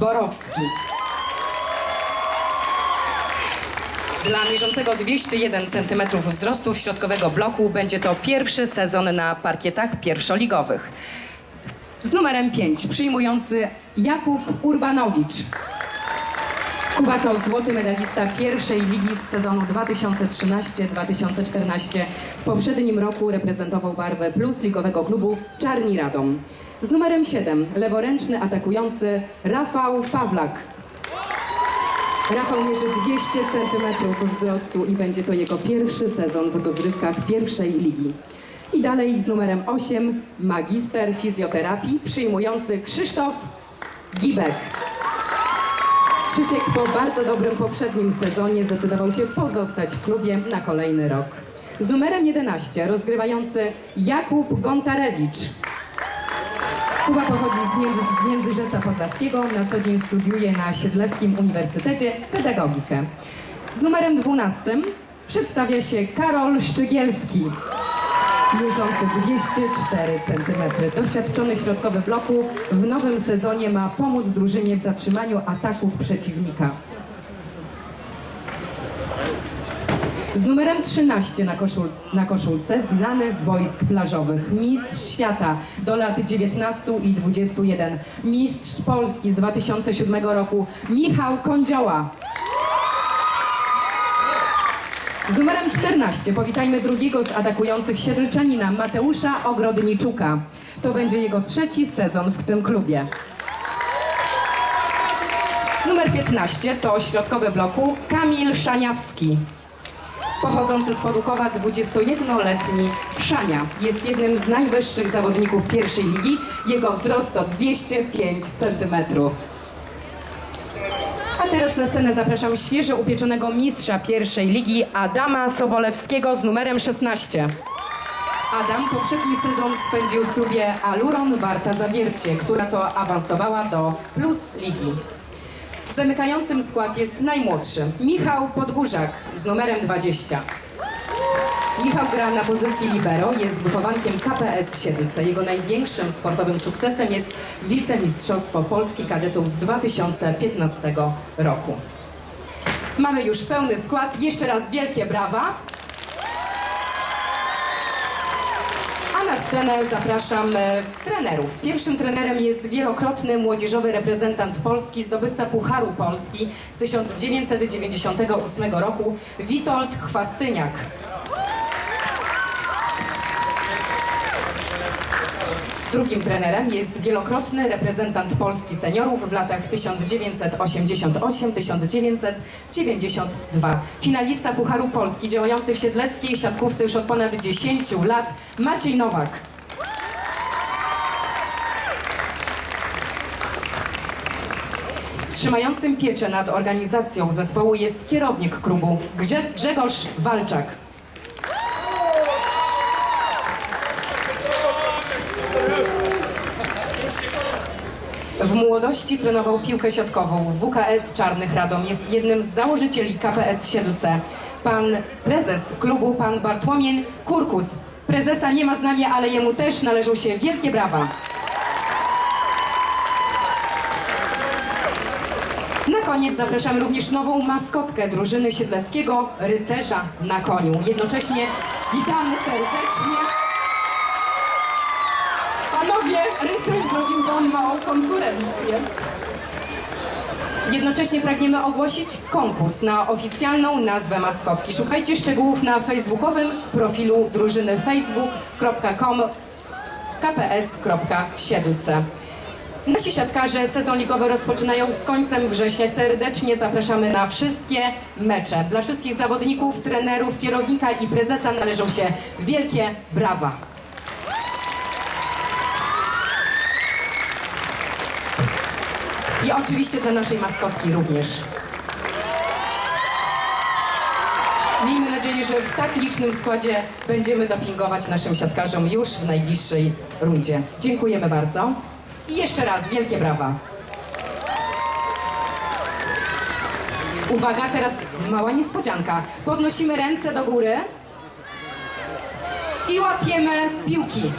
Borowski. Dla mierzącego 201 cm wzrostu środkowego bloku będzie to pierwszy sezon na parkietach pierwszoligowych. Z numerem 5 przyjmujący Jakub Urbanowicz. Kuba to złoty medalista pierwszej ligi z sezonu 2013-2014. W poprzednim roku reprezentował barwę plus ligowego klubu Czarni Radom. Z numerem 7 leworęczny atakujący Rafał Pawlak. Rafał mierzy 200 cm wzrostu i będzie to jego pierwszy sezon w rozrywkach pierwszej ligi. I dalej z numerem 8 magister fizjoterapii przyjmujący Krzysztof Gibek. Krzysiek po bardzo dobrym poprzednim sezonie zdecydował się pozostać w klubie na kolejny rok. Z numerem 11 rozgrywający Jakub Gontarewicz. Kuba pochodzi z, Między, z Międzyrzeca Podlaskiego, na co dzień studiuje na Siedleckim Uniwersytecie Pedagogikę. Z numerem 12 przedstawia się Karol Szczygielski, mierzący 204 cm. Doświadczony środkowy bloku w nowym sezonie ma pomóc drużynie w zatrzymaniu ataków przeciwnika. Z numerem 13 na, koszul, na koszulce, znany z wojsk plażowych, mistrz świata do lat 19 i 21, mistrz Polski z 2007 roku, Michał Kądzioła. Z numerem 14 powitajmy drugiego z atakujących Siedlczanina, Mateusza Ogrodniczuka. To będzie jego trzeci sezon w tym klubie. Numer 15 to środkowy bloku Kamil Szaniawski. Pochodzący z Podukowa 21-letni Szania jest jednym z najwyższych zawodników pierwszej ligi. Jego wzrost to 205 cm. A teraz na scenę zapraszam świeżo upieczonego mistrza pierwszej ligi Adama Sobolewskiego z numerem 16. Adam poprzedni sezon spędził w klubie Aluron Warta Zawiercie, która to awansowała do Plus Ligi. Zamykającym skład jest najmłodszy Michał Podgórzak z numerem 20. Michał gra na pozycji libero, jest wychowankiem KPS Siedlce. Jego największym sportowym sukcesem jest wicemistrzostwo Polski Kadetów z 2015 roku. Mamy już pełny skład. Jeszcze raz wielkie brawa. Na scenę zapraszam e, trenerów. Pierwszym trenerem jest wielokrotny młodzieżowy reprezentant Polski, zdobywca Pucharu Polski z 1998 roku, Witold Chwastyniak. Drugim trenerem jest wielokrotny reprezentant Polski seniorów w latach 1988-1992. Finalista Pucharu Polski działający w siedleckiej siatkówce już od ponad 10 lat Maciej Nowak. Trzymającym pieczę nad organizacją zespołu jest kierownik klubu Grze- Grzegorz Walczak. W młodości trenował piłkę siatkową w WKS Czarnych Radom. Jest jednym z założycieli KPS Siedlce. Pan prezes klubu, pan Bartłomiej Kurkus. Prezesa nie ma z nami, ale jemu też należą się wielkie brawa. Na koniec zapraszamy również nową maskotkę drużyny siedleckiego, rycerza na koniu. Jednocześnie witamy serdecznie. Rycerz zrobił wam małą konkurencję. Jednocześnie pragniemy ogłosić konkurs na oficjalną nazwę maskotki. Szukajcie szczegółów na facebookowym profilu drużyny facebook.com kps.siedlce. Nasi siatkarze sezon ligowy rozpoczynają z końcem września. Serdecznie zapraszamy na wszystkie mecze. Dla wszystkich zawodników, trenerów, kierownika i prezesa należą się wielkie brawa. I oczywiście dla naszej maskotki również. Miejmy nadzieję, że w tak licznym składzie będziemy dopingować naszym siatkarzom już w najbliższej rundzie. Dziękujemy bardzo. I jeszcze raz wielkie brawa. Uwaga, teraz mała niespodzianka. Podnosimy ręce do góry i łapiemy piłki.